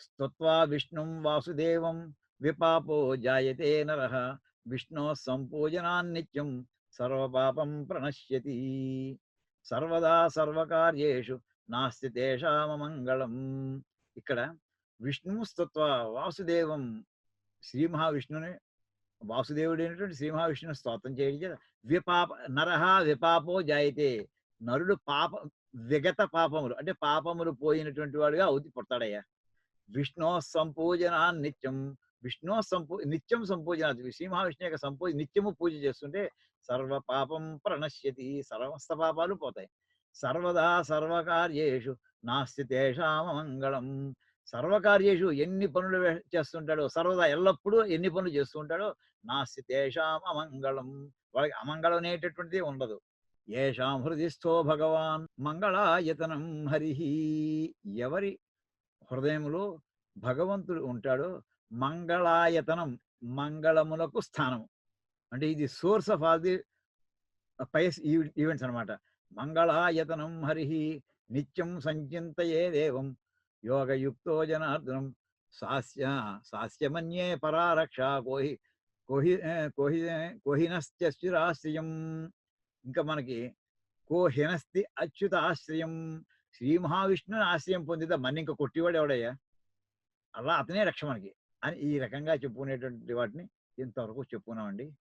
స్తుత్వా విష్ణుం వాసుదేవం విపాపో జాయతే నర. విష్ణో సంపూజనాన్నిత్యం సర్వపాపం ప్రణశ్యతి. సర్వదా సర్వకార్యేషు నాస్తి తేషామమంగళం ఇక్కడ విష్ణువు స్తుత్వ వాసుదేవం శ్రీ మహావిష్ణుని వాసుదేవుడైనటువంటి శ్రీ మహావిష్ణుని స్తోత్రం చేయడం చేత విపాప నరహ విపాపో జాయితే. నరుడు పాప విగత పాపములు అంటే పాపములు పోయినటువంటి వాడుగా అవుతి పుడతాడయ్యా. విష్ణు సంపూజన నిత్యం. విష్ణు సంపూ నిత్యం సంపూజన శ్రీ మహావిష్ణు యొక్క సంపూజ నిత్యము పూజ చేస్తుంటే సర్వ పాపం ప్రణశ్యతి. సర్వస్త పాపాలు పోతాయి. సర్వదా సర్వకార్యేషు నాస్తి తేషామ మంగళం. సర్వకార్యేషు ఎన్ని పనులు చేస్తుంటాడో సర్వదా ఎల్లప్పుడూ ఎన్ని పనులు చేస్తుంటాడో నాస్తి తేషాం అమంగళం. వాళ్ళకి అమంగళం అనేటటువంటిది ఉండదు. ఏషాం హృదిస్థో భగవాన్ మంగళాయతనం హరి ఎవరి హృదయంలో భగవంతుడు ఉంటాడో. మంగళాయతనం మంగళములకు స్థానం అంటే ఇది source of all the pies events అన్నమాట. మంగళాయతనం హరి నిత్యం సంచింతయే దేవం. యోగయుక్తో జనార్దనం. సాస్య సాస్యమన్యే పరారక్ష కోహి కోహి కోహి కోహినశ్చిరాశ్రయం ఇంకా మనకి కోహినస్తి అచ్యుత ఆశ్రయం శ్రీ మహావిష్ణుని ఆశ్రయం పొందితే మన ఇంకా కొట్టివాడు ఎవడయ్యా? అలా అతనే రక్ష మనకి. అని ఈ రకంగా చెప్పుకునేటువంటి వాటిని ఇంతవరకు చెప్పుకున్నామండి.